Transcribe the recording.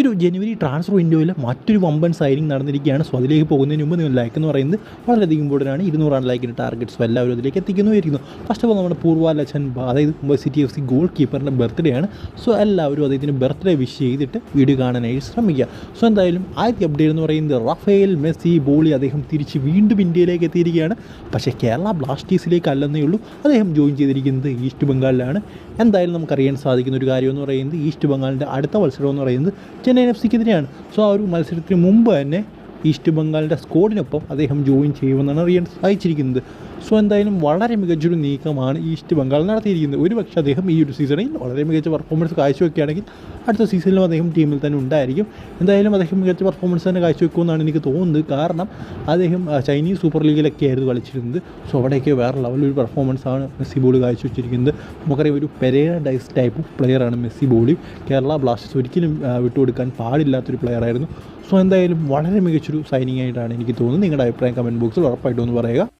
ഒരു ജനുവരി ട്രാൻസ്ഫർ വിൻഡോയിൽ മറ്റൊരു വമ്പൻ സൈനിങ് നടന്നിരിക്കുകയാണ്. സോ അതിലേക്ക് പോകുന്നതിന് മുമ്പ് നിങ്ങൾ ലൈക്ക് എന്ന് പറയുന്നത് വളരെയധികം ഇമ്പോർട്ടന്റ് ആണ്. ഇരുന്നൂറാണ് ലൈക്കിന്റെ ടാർഗറ്റ്സ് എല്ലാവരും അതിലേക്ക് എത്തിക്കുന്നതായിരിക്കുന്നു ഫസ്റ്റ് ഓഫ് ഓൾ നമ്മുടെ പൂർവ ലച്ചൻ അതായത് Mumbai city F C goal കീപ്പറിന്റെ birthday ആണ്. സോ എല്ലാവരും അദ്ദേഹത്തിന് ബർത്ത്ഡേ വിഷ് ചെയ്തിട്ട് വീഡിയോ കാണാനായി ശ്രമിക്കുക. സോ എന്തായാലും ആദ്യത്തെ അപ്ഡേറ്റ് എന്ന് പറയുന്നത് റഫേൽ മെസ്സി ബോളി അദ്ദേഹം തിരിച്ച് വീണ്ടും ഇന്ത്യയിലേക്ക് എത്തിയിരിക്കുകയാണ്. പക്ഷേ കേരള ബ്ലാസ്റ്റേഴ്സിലേക്ക് അല്ലെന്നേ ഉള്ളൂ. അദ്ദേഹം ജോയിൻ ചെയ്തിരിക്കുന്നത് ഈസ്റ്റ് ബംഗാളിലാണ്. എന്തായാലും നമുക്കറിയാൻ സാധിക്കുന്ന ഒരു കാര്യം എന്ന് പറയുന്നത് ഈസ്റ്റ് ബംഗാളിന്റെ അടുത്ത മത്സരം എന്ന് പറയുന്നത് ചെന്നൈയിൻ എഫ് സിക്കെതിരെയാണ്. സോ ആ ഒരു മത്സരത്തിന് മുമ്പ് തന്നെ ഈസ്റ്റ് ബംഗാളിന്റെ സ്കോഡിനൊപ്പം അദ്ദേഹം ജോയിൻ ചെയ്യുമെന്നാണ് അറിയാൻ സാധിച്ചിരിക്കുന്നത്. സോ എന്തായാലും വളരെ മികച്ചൊരു നീക്കമാണ് ഈസ്റ്റ് ബംഗാൾ നടത്തിയിരിക്കുന്നത്. ഒരു പക്ഷേ അദ്ദേഹം ഈ ഒരു സീസണിൽ വളരെ മികച്ച പെർഫോമൻസ് കാഴ്ചവെക്കുകയാണെങ്കിൽ അടുത്ത സീസണിലും അദ്ദേഹം ടീമിൽ തന്നെ ഉണ്ടായിരിക്കും. എന്തായാലും അദ്ദേഹം മികച്ച പെർഫോമൻസ് തന്നെ കാഴ്ചവെക്കുമെന്നാണ് എനിക്ക് തോന്നുന്നത്. കാരണം അദ്ദേഹം ചൈനീസ് സൂപ്പർ ലീഗിലൊക്കെ ആയിരുന്നു കളിച്ചിരുന്നത്. സോ അവിടെയൊക്കെ വേറെ ലെവലൊരു പെർഫോമൻസ് ആണ് മെസ്സി ബോളി കാഴ്ചവെച്ചിരിക്കുന്നത്. നമുക്കറിയാം ഒരു പെരേര ഡൈസ് ടൈപ്പ് ഓഫ് പ്ലെയറാണ് മെസ്സി ബോളി കേരള ബ്ലാസ്റ്റേഴ്സ് ഒരിക്കലും വിട്ടുകൊടുക്കാൻ പാടില്ലാത്തൊരു പ്ലെയറായിരുന്നു സോ എന്തായാലും വളരെ മികച്ചൊരു സൈനിങ് ആയിട്ടാണ് എനിക്ക് തോന്നുന്നത്. നിങ്ങളുടെ അഭിപ്രായം കമന്റ് ബോക്സിൽ ഉറപ്പായിട്ടും ഒന്ന് പറയുക.